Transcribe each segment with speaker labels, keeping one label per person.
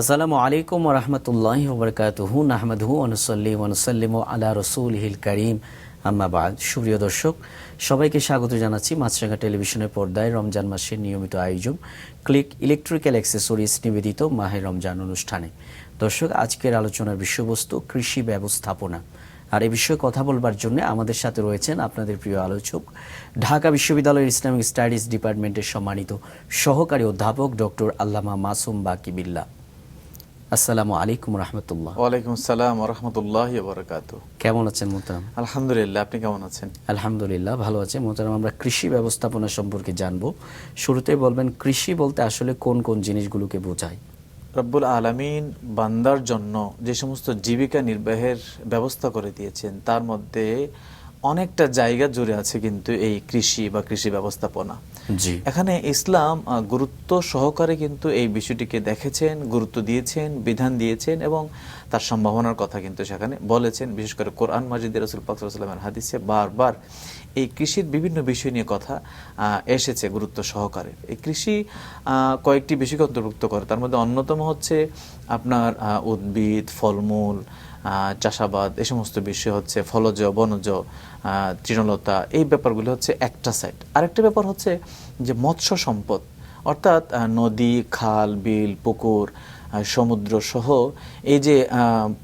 Speaker 1: আসসালামু আলাইকুম রহমতুল্লাহ ওবরকাতহু নাহমদহু অনুসল্লি ওনসল্লিম আলা রসুল হিল করিম আম্মাবাদ সুপ্রিয় দর্শক, সবাইকে স্বাগত জানাচ্ছি মাছরাঙ্গা টেলিভিশনের পর্দায় রমজান মাসের নিয়মিত আয়োজন ক্লিক ইলেকট্রিক্যাল অ্যাক্সেসরিজ নিবেদিত মাহে রমজান অনুষ্ঠানে। দর্শক, আজকের আলোচনার বিষয়বস্তু কৃষি ব্যবস্থাপনা। আর এ বিষয়ে কথা বলবার জন্য আমাদের সাথে রয়েছেন আপনাদের প্রিয় আলোচক, ঢাকা বিশ্ববিদ্যালয়ের ইসলামিক স্টাডিজ ডিপার্টমেন্টের সম্মানিত সহকারী অধ্যাপক ডক্টর আল্লামা মাসুম বাকিবিল্লা আসসালামু আলাইকুম রহমতুল্লাহ।
Speaker 2: ওয়ালাইকুম আসসালাম রহমতুল্লাহ বরকাত
Speaker 1: কেমন আছেন মোহতারাম?
Speaker 2: আলহামদুলিল্লাহ আপনি কেমন আছেন?
Speaker 1: আলহামদুলিল্লাহ ভালো আছে। মোহতারাম আমরা কৃষি ব্যবস্থাপনা সম্পর্কে জানব। শুরুতে বলবেন কৃষি বলতে আসলে কোন কোন জিনিসগুলোকে বোঝায়?
Speaker 2: রব্বুল আলমিন বান্দার জন্য যে সমস্ত জীবিকা নির্বাহের ব্যবস্থা করে দিয়েছেন তার মধ্যে অনেকটা জায়গা জুড়ে আছে কিন্তু এই কৃষি বা কৃষি ব্যবস্থাপনা।
Speaker 1: জি।
Speaker 2: এখানে ইসলাম গুরুত্ব সহকারে কিন্তু এই বিষয়টিকে দেখেছেন গুরুত্ব দিয়েছেন বিধান দিয়েছেন এবং তার সম্ভাবনার কথা কিন্তু সেখানে বলেছেন। বিশেষ করে কোরআন মাজিদ রসুল পাকসাল্লামের হাদিসে বারবার এই কৃষির বিভিন্ন বিষয় নিয়ে কথা এসেছে গুরুত্ব সহকারে। এই কৃষি কয়েকটি বিষয়কে অন্তর্ভুক্ত করে। তার মধ্যে অন্যতম হচ্ছে আপনার উদ্ভিদ ফলমূল চাষাবাদ এই সমস্ত বিষয় হচ্ছে ফলজ, বনজ তৃণলতা, এই ব্যাপারগুলো হচ্ছে একটা সাইড আরেকটা ব্যাপার হচ্ছে যে মৎস্য সম্পদ, অর্থাৎ নদী, খাল, বিল, পুকুর সমুদ্র সহ এই যে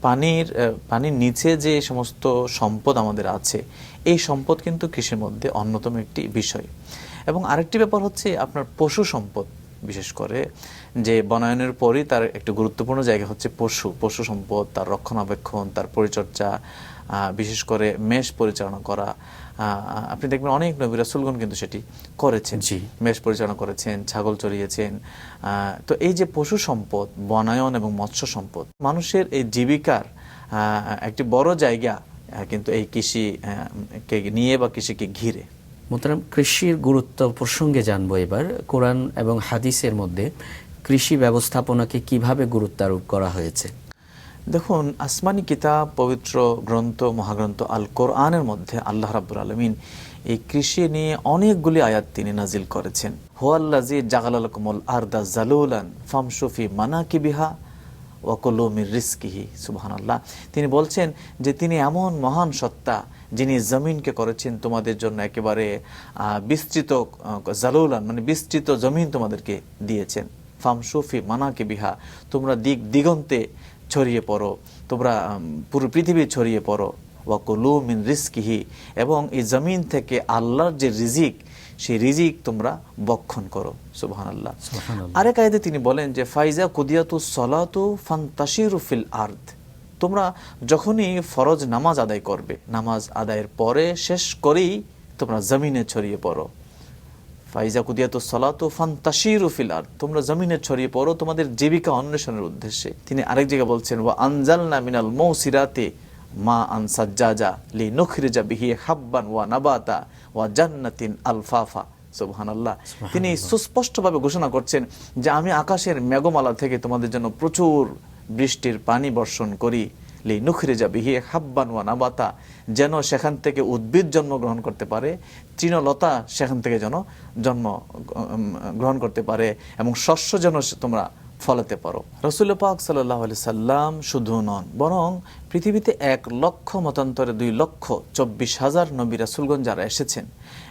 Speaker 2: পানির পানির নিচে যে সমস্ত সম্পদ আমাদের আছে, এই সম্পদ কিন্তু কৃষির মধ্যে অন্যতম একটি বিষয়। এবং আরেকটি ব্যাপার হচ্ছে আপনার পশু সম্পদ। বিশেষ করে যে বনায়নের পরই তার একটি গুরুত্বপূর্ণ জায়গা হচ্ছে পশু পশু সম্পদ তার রক্ষণাবেক্ষণ তার পরিচর্যা বিশেষ করে মেষ পরিচালনা করা। আপনি দেখবেন অনেক নবী রাসূলগণ কিন্তু সেটি করেছেন।
Speaker 1: জি।
Speaker 2: মেষ পরিচালনা করেছেন ছাগল চড়িয়েছেন। তো এই যে পশু সম্পদ বনায়ন এবং মৎস্য সম্পদ মানুষের এই জীবিকার একটি বড় জায়গা কিন্তু এই কৃষি আহ, কে নিয়ে বা কৃষিকে ঘিরে।
Speaker 1: মোহতারাম, কৃষির গুরুত্ব প্রসঙ্গে জানব এবার। কোরআন এবং হাদিসের মধ্যে কৃষি ব্যবস্থাপনাকে কীভাবে গুরুত্ব আরোপ করা হয়েছে?
Speaker 2: দেখুন, আসমানি কিতাব, পবিত্র গ্রন্থ, মহাগ্রন্থ আল কোরআনের মধ্যে আল্লাহ রাব্বুল আলমিন এই কৃষি নিয়ে অনেকগুলি আয়াত তিনি নাজিল করেছেন। হোয়াল্লাজি জাগালালকুমুল আরদা জালুলান ফামসুফি মানাকিবিহা ওয়াকলুমির রিস্কিহি সুবহান আল্লাহ তিনি বলছেন যে তিনি এমন মহান সত্তা যিনি জমিনকে করেছেন তোমাদের জন্য একেবারে বিস্তৃত জালুলান মানে বিস্তৃত জমিন তোমাদেরকে দিয়েছেন। ফামসুফি মানাকে বিহা তোমরা দিক দিগন্তে ছড়িয়ে পড়ো তোমরা পুরো পৃথিবী ছড়িয়ে পড়ো। ওয়াকুলু মিন রিস্কিহি এবং এই জমিন থেকে আল্লাহর যে রিজিক সেই রিজিক তোমরা বক্ষণ করো। সুবহান আল্লাহ আরেক আয়াতে তিনি বলেন যে ফাইজা কুদিয়াতু সলাতু ফান্তাশিরু ফিল আর্দ। তোমরা যখনই ফরজ নামাজ আদায় করবে নামাজ আদায়ের পরে শেষ করেই তোমরা জমিনে ছড়িয়ে পড়ো। ফাইজা কুদিয়াতু সলাতু ফান্তাশিরু ফিল আর্দ তোমরা জমিনে ছড়িয়ে পড়ো তোমাদের জীবিকা অন্বেষণের উদ্দেশ্যে। তিনি আরেক জায়গায় বলছেন ওয়া আনজালনা মিনাল মৌসিরাতে মা আন সাজ্জাজা লি নুখরিজা বিহি হাব্বান ওয়া নাবাতা ওয়া জান্নাতিন আলফাফা। সুবহানাল্লাহ। তিনি সুস্পষ্টভাবে ঘোষণা করছেন যে আমি আকাশের মেঘমালা থেকে তোমাদের জন্য প্রচুর বৃষ্টির পানি বর্ষণ করি লি নুখরিজা বিহি হাব্বান ওয়া নাবাতা, যেন সেখান থেকে উদ্ভিদ জন্মগ্রহণ করতে পারে, তৃণলতা সেখান থেকে যেন জন্ম গ্রহণ করতে পারে এবং শস্য যেন তোমরা ফলাতে পারো। রসুল পাক সাল্লাহ আলি সাল্লাম শুধু নন, বরং পৃথিবীতে এক লক্ষ মতান্তরে দুই লক্ষ চব্বিশ হাজার নবী রাসুলগঞ্জ যারা এসেছেন,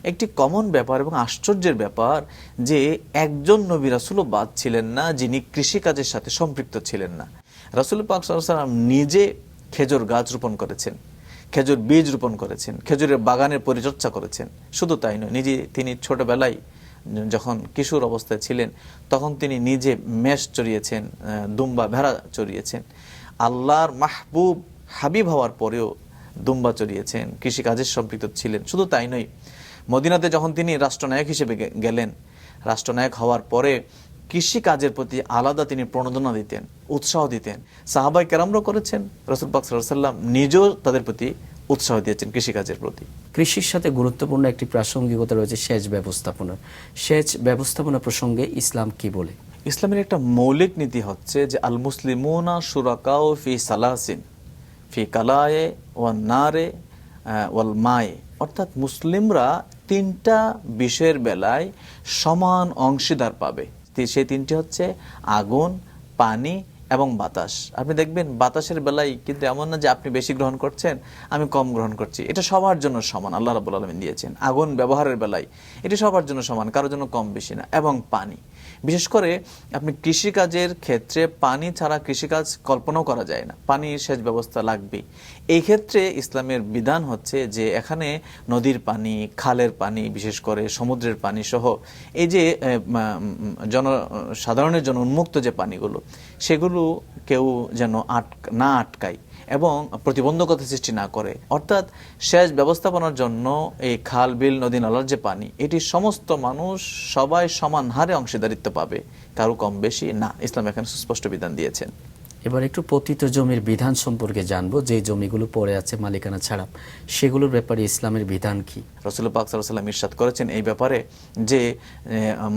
Speaker 2: একটি কমন ব্যাপার এবং আশ্চর্যের ব্যাপার যে একজন নবী রাসুলও বাদ ছিলেন না, যিনি কৃষিকাজের সাথে সম্পৃক্ত ছিলেন না। রাসুল পাক সাল্লাম নিজে খেজুর গাছ রোপণ করেছেন, খেজুর বীজ রোপণ করেছেন, খেজুরের বাগানের পরিচর্যা করেছেন। শুধু তাই নয়, নিজে তিনি ছোটবেলায় যখন কিশোর অবস্থায় ছিলেন, তখন তিনি নিজে মেষ চড়িয়েছেন দুম্বা ভেড়া চড়িয়েছেন। আল্লাহর মাহবুব হাবিব হওয়ার পরেও দুম্বা চড়িয়েছেন কৃষিকাজের সম্পৃক্ত ছিলেন। শুধু তাই নয়, মদিনাতে যখন তিনি রাষ্ট্রনায়ক হিসেবে গেলেন, রাষ্ট্রনায়ক হওয়ার পরে কৃষি কাজের প্রতি আলাদা তিনি প্রণোদনা দিতেন উৎসাহ দিতেন। সাহাবাই কেরামরাও করেছেন রসুল পাক সাল্লাম নিজেও তাদের প্রতি উৎসাহ দিয়েছেন কৃষিকাজের প্রতি।
Speaker 1: কৃষির সাথে গুরুত্বপূর্ণ একটি প্রাসঙ্গিকতা রয়েছে সেচ ব্যবস্থাপনা। সেচ ব্যবস্থাপনা প্রসঙ্গে ইসলাম কি বলে?
Speaker 2: ইসলামের একটা মৌলিক নীতি হচ্ছে যে আল মুসলিমুনা সুরাকাও ফি সালাসিন ফি কালায়ে ওয়ান নারে ওয়াল মায়ে। অর্থাৎ মুসলিমরা তিনটা বিষয়ের বেলায় সমান অংশীদার পাবে। সেই তিনটি হচ্ছে আগুন পানি এবং বাতাস। আপনি দেখবেন বাতাসের বেলায় কিন্তু এমন না যে আপনি বেশি গ্রহণ করছেন আমি কম গ্রহণ করছি। এটা সবার জন্য সমান আল্লাহ রাবুল আলমিন দিয়েছেন। আগুন ব্যবহারের বেলায় এটি সবার জন্য সমান কারোর জন্য কম বেশি না। এবং পানি। বিশেষ করে আপনি কৃষিকাজের ক্ষেত্রে পানি ছাড়া কৃষিকাজ কল্পনাও করা যায় না। পানির সেচ ব্যবস্থা লাগবে এই ক্ষেত্রে ইসলামের বিধান হচ্ছে যে এখানে নদীর পানি খালের পানি বিশেষ করে সমুদ্রের পানি সহ এই যে এ, উম, জন সাধারণের জন্য উন্মুক্ত যে পানিগুলো সেগুলো কেউ যেন আট না আটকায় এবং প্রতিবন্ধকতা সৃষ্টি না করে। অর্থাৎ সেচ ব্যবস্থাপনার জন্য এই খাল বিল নদী নালার যে পানি এটি সমস্ত মানুষ সবাই সমান হারে অংশীদারিত্ব পাবে কারও কম বেশি না ইসলাম এখানে সুস্পষ্ট বিধান দিয়েছেন।
Speaker 1: এবার একটু পতিত জমির বিধান সম্পর্কে জানব যে জমিগুলো পড়ে আছে মালিকানা ছাড়া সেগুলোর ব্যাপারে ইসলামের বিধান কি?
Speaker 2: রসুল পাক সাল্লাম ইরশাদ করেছেন এই ব্যাপারে যে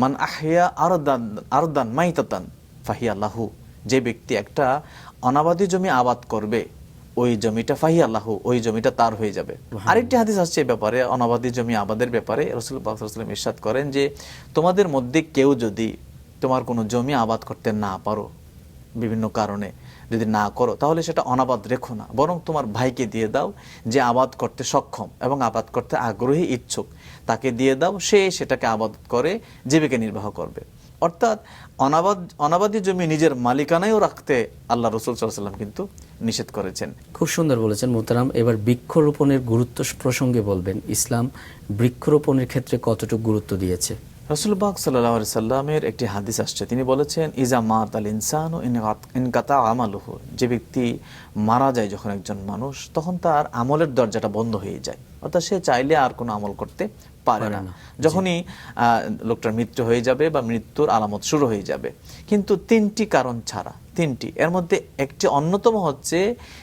Speaker 2: মান আহিয়া আরদান আরদান মাইতাতান ফাহিয়া লাহু। যে ব্যক্তি একটা অনাবাদী জমি আবাদ করবে ওই জমিটা ফাহিয়া লাহু ওই জমিটা তার হয়ে যাবে। আরেকটি হাদিস আসছে এই ব্যাপারে অনাবাদী জমি আবাদের ব্যাপারে। রসুল পাক সাল্লাম ইরশাদ করেন যে তোমাদের মধ্যে কেউ যদি তোমার কোনো জমি আবাদ করতে না পারো বিভিন্ন কারণে যদি না করো তাহলে সেটা অনাবাদ রেখো না। বরং তোমার ভাইকে দিয়ে দাও যে আবাদ করতে সক্ষম এবং আবাদ করতে আগ্রহী ইচ্ছুক তাকে দিয়ে দাও সে সেটাকে আবাদ করে জীবিকা নির্বাহ করবে। অর্থাৎ অনাবাদ অনাবাদী জমি নিজের মালিকানায়ও রাখতে আল্লাহ রসুল সাল্লাম কিন্তু নিষেধ করেছেন।
Speaker 1: খুব সুন্দর বলেছেন মোতারাম এবার বৃক্ষরোপণের গুরুত্ব প্রসঙ্গে বলবেন ইসলাম বৃক্ষরোপণের ক্ষেত্রে কতটুকু গুরুত্ব দিয়েছে?
Speaker 2: রসুলবাগ সাল্লাহ সাল্লামের একটি হাদিস আসছে তিনি বলেছেন ইজা মাত আল ইনসান ও ইনকাতা আমালুহ। যে ব্যক্তি মারা যায় যখন একজন মানুষ তখন তার আমলের দরজাটা বন্ধ হয়ে যায়। অর্থাৎ সে চাইলে আর কোনো আমল করতে পারে না। যখনই লোকটার মৃত্যু হয়ে যাবে বা মৃত্যুর আলামত শুরু হয়ে যাবে। কিন্তু তিনটি কারণ ছাড়া তিনটি। এর মধ্যে একটি অন্যতম হচ্ছে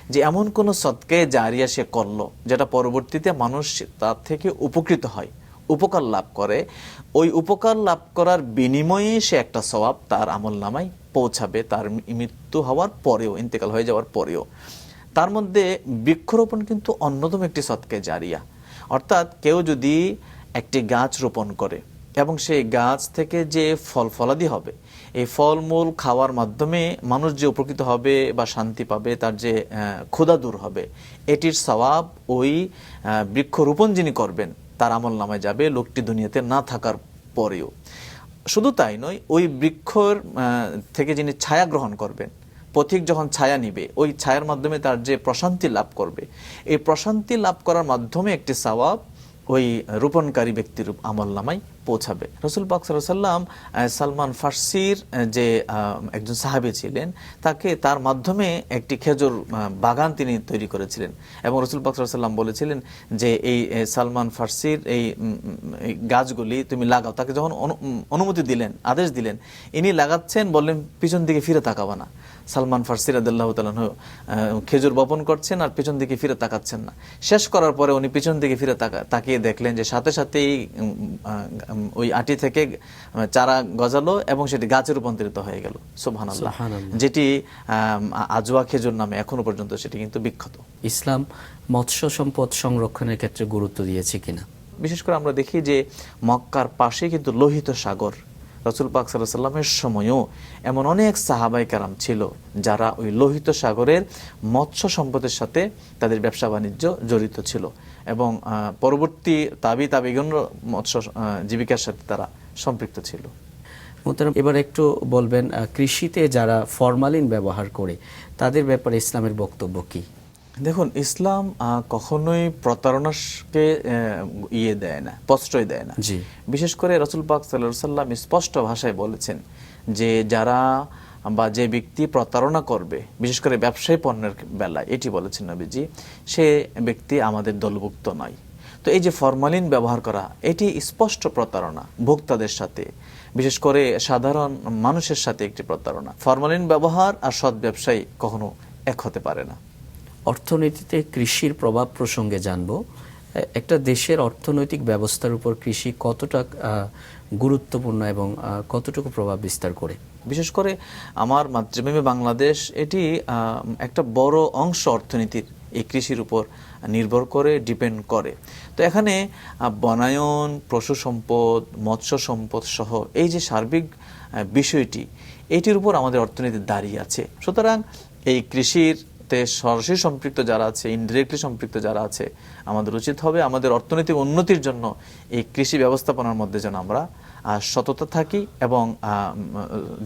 Speaker 2: যে এমন কোনো সৎকে জারিয়া সে করল যেটা পরবর্তীতে মানুষ তার থেকে উপকৃত হয় উপকার লাভ করে। ওই উপকার লাভ করার বিনিময়ে সে একটা স্বভাব তার আমল নামায় পৌঁছাবে তার মৃত্যু হওয়ার পরেও ইন্তেকাল হয়ে যাওয়ার পরেও। তার মধ্যে বৃক্ষরোপণ কিন্তু অন্যতম একটি সৎকে জারিয়া। অর্থাৎ কেউ যদি একটি গাছ রোপণ করে এবং সেই গাছ থেকে যে ফল ফলাদি হবে, এই ফলমূল খাওয়ার মাধ্যমে মানুষ যে উপকৃত হবে বা শান্তি পাবে, তার যে ক্ষুধা দূর হবে, এটির স্বভাব ওই বৃক্ষরোপণ যিনি করবেন, তার আমল নামায় যাবে, লোকটি দুনিয়াতে না থাকার পরেও। শুধু তাই নয়, ওই বৃক্ষর থেকে যিনি ছায়া গ্রহণ করবেন, পথিক যখন ছায়া নিবে, ওই ছায়ার মাধ্যমে তার যে প্রশান্তি লাভ করবে, এই প্রশান্তি লাভ করার মাধ্যমে একটি সওয়াব ওই রোপণকারী ব্যক্তির আমল নামায় পৌঁছাবে। রসুল পাক সাল্লাম সালমান ফার্সির যে একজন সাহাবী ছিলেন, তাকে তার মাধ্যমে একটি খেজুর বাগান তিনি তৈরি করেছিলেন। এবং রসুল পাক সাল্লাম বলেছিলেন যে, এই সালমান ফার্সির এই গাছগুলি তুমি লাগাও। তাকে যখন অনু- অনুমতি দিলেন, আদেশ দিলেন, ইনি লাগাচ্ছেন, বললেন, পিছন দিকে ফিরে তাকাবা না। সালমান ফার্সি রাদিল্লাহ তালাহ খেজুর বপন করছেন আর পেছন দিকে ফিরে তাকাচ্ছেন না। শেষ করার পরে উনি পেছন দিকে ফিরে তাকা- তাকিয়ে দেখলেন যে সাথে সাথেই ওই আটি থেকে চারা গজালো এবং সেটি গাছে রূপান্তরিত হয়ে গেল। সুবহানাল্লাহ। যেটি আজওয়া খেজুর নামে এখনও পর্যন্ত সেটি কিন্তু বিখ্যাত।
Speaker 1: ইসলাম মৎস্য সম্পদ সংরক্ষণের ক্ষেত্রে গুরুত্ব দিয়েছে কিনা?
Speaker 2: বিশেষ করে আমরা দেখি যে মক্কার পাশে কিন্তু লোহিত সাগর। রসুল পাক সাল্লামের সময়ও এমন অনেক সাহাবাই কারাম ছিল যারা ওই লোহিত সাগরের মৎস্য সম্পদের সাথে তাদের ব্যবসা বাণিজ্য জড়িত ছিল এবং পরবর্তী তাবি তাবিগণ মৎস্য জীবিকার সাথে তারা সম্পৃক্ত ছিল।
Speaker 1: এবার একটু বলবেন কৃষিতে যারা ফরমালিন ব্যবহার করে তাদের ব্যাপারে ইসলামের বক্তব্য কি?
Speaker 2: দেখুন ইসলাম কখনোই প্রতারণাকে ইয়ে দেয় না প্রশ্রয় দেয় না।
Speaker 1: জি।
Speaker 2: বিশেষ করে রসুল পাক সাল্লাম স্পষ্ট ভাষায় বলেছেন যে যারা বা যে ব্যক্তি প্রতারণা করবে বিশেষ করে ব্যবসায়ী পণ্যের বেলায় এটি বলেছেন নবীজি সে ব্যক্তি আমাদের দলভুক্ত নয়। তো এই যে ফরমালিন ব্যবহার করা এটি স্পষ্ট প্রতারণা ভোক্তাদের সাথে বিশেষ করে সাধারণ মানুষের সাথে একটি প্রতারণা। ফরমালিন ব্যবহার আর সৎ ব্যবসায়ী কখনো এক হতে পারে না।
Speaker 1: অর্থনীতিতে কৃষির প্রভাব প্রসঙ্গে জানব। একটা দেশের অর্থনৈতিক ব্যবস্থার উপর কৃষি কতটা গুরুত্বপূর্ণ এবং কতটুকু প্রভাব বিস্তার করে?
Speaker 2: বিশেষ করে আমার মাতৃভূমি বাংলাদেশ, এটি একটা বড় অংশ অর্থনীতির এই কৃষির উপর নির্ভর করে, ডিপেন্ড করে। তো এখানে বনায়ন, পশু সম্পদ, মৎস্য সম্পদ সহ এই যে সার্বিক বিষয়টি, এটির উপর আমাদের অর্থনীতি দাঁড়িয়ে আছে। সুতরাং এই কৃষির তে সরাসরি সম্পৃক্ত যারা আছে ইনডিরেক্টলি সম্পৃক্ত যারা আছে আমাদের উচিত হবে আমাদের অর্থনৈতিক উন্নতির জন্য এই কৃষি ব্যবস্থাপনার মধ্যে যেন আমরা সততা থাকি এবং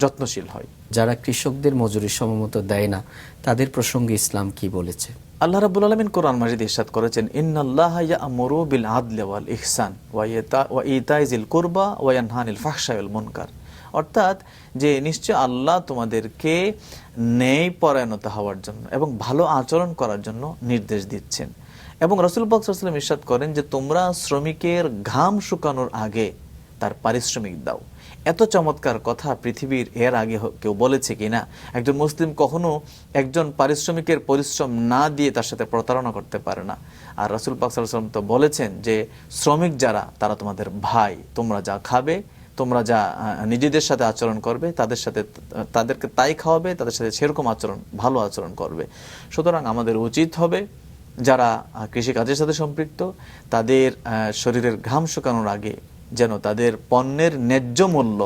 Speaker 2: যত্নশীল হয়
Speaker 1: যারা কৃষকদের মজুরি সমমতো দেয় না তাদের প্রসঙ্গে ইসলাম কি বলেছে?
Speaker 2: আল্লাহ রাব্বুল আলামিন কোরআন মাজিদ ইরশাদ করেছেন ইন্নাল্লাহা ইয়া'মুরু বিল আদলি ওয়াল ইহসান ওয়া ইতা ওয়া ইতাই যিল কুরবা ওয়া ইয়ানহা আনিল ওয়াল মুনকার। অর্থাৎ যে নিশ্চয় আল্লাহ তোমাদেরকে ন্যায় পরায়ণতা হওয়ার জন্য এবং ভালো আচরণ করার জন্য নির্দেশ দিচ্ছেন। এবং রসুল সাল্লাল্লাহু আলাইহি করেন যে, তোমরা শ্রমিকের ঘাম শুকানোর আগে তার পারিশ্রমিক দাও। এত চমৎকার কথা পৃথিবীর এর আগে কেউ বলেছে কিনা? একজন মুসলিম কখনো একজন পারিশ্রমিকের পরিশ্রম না দিয়ে তার সাথে প্রতারণা করতে পারে না। আর রাসুল পাক সাল্লাল্লাহু তো বলেছেন যে, শ্রমিক যারা, তারা তোমাদের ভাই। তোমরা যা খাবে তোমরা যা নিজেদের সাথে আচরণ করবে, তাদের সাথে, তাদেরকে তাই খাওয়াবে, তাদের সাথে সেরকম আচরণ, ভালো আচরণ করবে। সুতরাং আমাদের উচিত হবে, যারা কৃষিকাজের সাথে সম্পৃক্ত, তাদের শরীরের ঘাম শুকানোর আগে যেন তাদের পণ্যের ন্যায্য মূল্য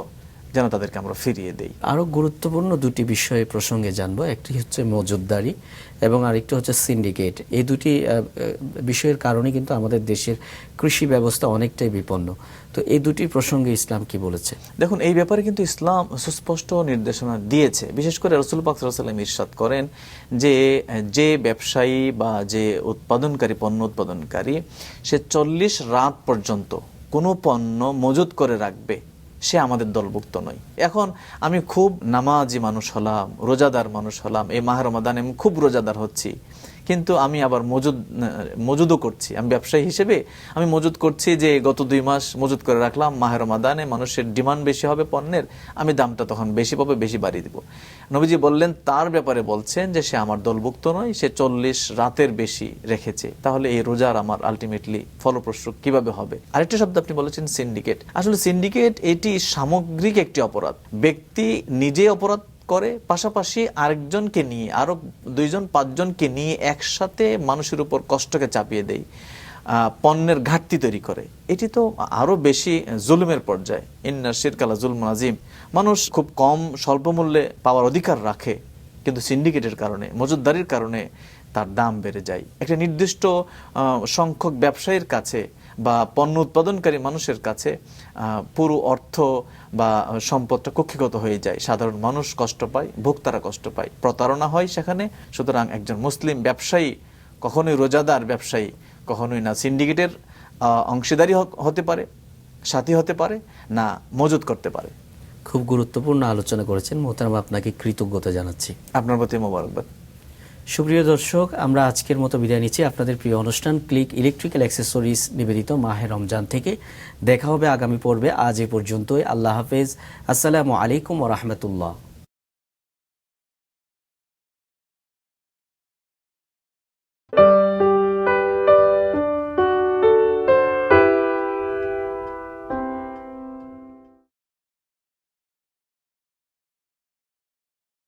Speaker 2: যেন তাদেরকে আমরা ফিরিয়ে দেই।
Speaker 1: আরও গুরুত্বপূর্ণ দুটি বিষয়ে প্রসঙ্গে জানব। একটি হচ্ছে মজুদদারি এবং আরেকটি হচ্ছে সিন্ডিকেট। এই দুটি বিষয়ের কারণে কিন্তু আমাদের দেশের কৃষি ব্যবস্থা অনেকটাই বিপন্ন। তো এই দুটি প্রসঙ্গে ইসলাম কি বলেছে?
Speaker 2: দেখুন এই ব্যাপারে কিন্তু ইসলাম সুস্পষ্ট নির্দেশনা দিয়েছে। বিশেষ করে রসুল পাক সাল্লাম ইরশাদ করেন যে যে ব্যবসায়ী বা যে উৎপাদনকারী পণ্য উৎপাদনকারী সে চল্লিশ রাত পর্যন্ত কোনো পণ্য মজুত করে রাখবে। সে আমাদের দলভুক্ত নয়। এখন আমি খুব নামাজি মানুষ হলাম, রোজাদার মানুষ হলাম, এই মাহরমাদানে আমি খুব রোজাদার হচ্ছি। কিন্তু আমি আবার মজুদ মজুদও করছি। আমি ব্যবসায়ী হিসেবে আমি মজুদ করছি যে গত দুই মাস মজুদ করে রাখলাম মাহের মাদানে মানুষের ডিমান্ড বেশি হবে পণ্যের, আমি দামটা তখন বেশি পাবে, বেশি বাড়িয়ে দিব। নবীজি বললেন, তার ব্যাপারে বলছেন যে সে আমার দলভুক্ত নয়, সে চল্লিশ রাতের বেশি রেখেছে। তাহলে এই রোজার আমার আলটিমেটলি ফলপ্রসূ কীভাবে হবে? আরেকটা শব্দ আপনি বলেছেন সিন্ডিকেট আসলে সিন্ডিকেট এটি সামগ্রিক একটি অপরাধ। ব্যক্তি নিজে অপরাধ করে, পাশাপাশি আরেকজনকে নিয়ে, আরও দুইজন, পাঁচজনকে নিয়ে একসাথে মানুষের উপর কষ্টকে চাপিয়ে দেয় পণ্যের ঘাটতি তৈরি করে। এটি তো আরও বেশি জুলুমের পর্যায়ে। ইন্নার শিরকালা জুলম আজিম মানুষ খুব কম স্বল্প মূল্যে পাওয়ার অধিকার রাখে, কিন্তু সিন্ডিকেটের কারণে, মজুদদারির কারণে তার দাম বেড়ে যায়। একটা নির্দিষ্ট সংখ্যক ব্যবসায়ীর কাছে বা পণ্য উৎপাদনকারী মানুষের কাছে পুরো অর্থ বা সম্পদটা কক্ষিগত হয়ে যায়। সাধারণ মানুষ কষ্ট পায় ভোক্তারা কষ্ট পায়। প্রতারণা হয় সেখানে। সুতরাং একজন মুসলিম ব্যবসায়ী কখনোই রোজাদার ব্যবসায়ী কখনোই না সিন্ডিকেটের অংশীদারি হতে পারে সাথী হতে পারে না মজুত করতে পারে।
Speaker 1: খুব গুরুত্বপূর্ণ আলোচনা করেছেন মোহতারাম আপনাকে কৃতজ্ঞতা জানাচ্ছি।
Speaker 2: আপনার প্রতি মোবারকবাদ।
Speaker 1: সুপ্রিয় দর্শক, আমরা আজকের মতো বিদায় নিচ্ছি। আপনাদের প্রিয় অনুষ্ঠান ক্লিক ইলেকট্রিক্যাল অ্যাক্সেসরিজ নিবেদিত মাহে রমজান থেকে। দেখা হবে আগামী পর্বে। আজ এ পর্যন্তই। আল্লাহ হাফেজ। আসসালামু আলাইকুম ও রহমতুল্লাহ।